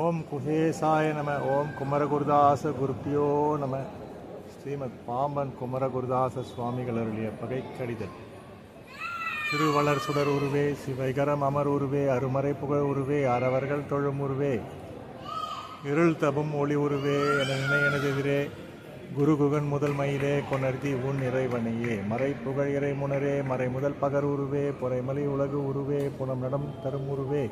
ஓம் குஹேசாய நம ஓம் குமரகுருதாச குருப்பியோ நம. ஸ்ரீமத் பாம்பன் குமரகுருதாச சுவாமிகள் அருளிய பகை கடிதல் திருவளர் சுடர் உருவே சிவைகரம் அமர் உருவே அருமறை புகழ் உருவே அறவர்கள் தொழும் உருவே. இருள் தபும் ஒளி உருவே என நினை எனதெதிரே. குரு குகன் முதல் மயிலே கொணர்த்தி உன் இறைவனையே. மறை புகழ் இறை முனரே மறை முதல் பகர் உருவே பொறைமலை உலகு உருவே புனம் நடம் தரும் உருவே.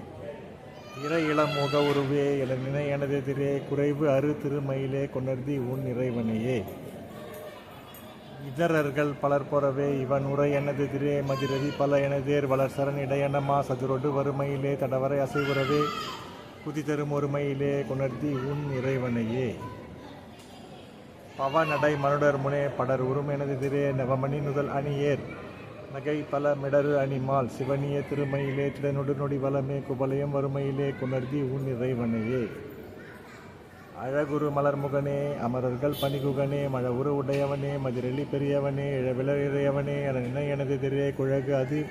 இறை இளம் முக உருவே என நினை எனதெதிரே குறைவு அரு திருமயிலே கொணர்த்தி உன் இறைவனையே. இதரர்கள் பலர் பொறவே இவன் உரை எனதெதிரே மதிரதி பல எனதேர் வளர்சரன் இடையனமா சதுரொடு வறுமையிலே தடவரை அசைவுறவே குதி தரும் ஒருமையிலே கொணர்த்தி உன் இறைவனையே. பவநடை மனுடர் முனே படர் உரும் எனதெதிரே நவமணி முதல் அணியேர். நகை பல மிடரு அணிமால் சிவனிய திருமையிலே திடனொடு வளமே குபலயம் வறுமையிலே குணர்தி உன் இறைவனையே. அழகுரு மலர்முகனே அமரர்கள் பணிகுகனே மழ உரு உடையவனே மதிரெளி பெரியவனே இழவிலர் இறையவனே என நினை எனதெதிரே குழகு அது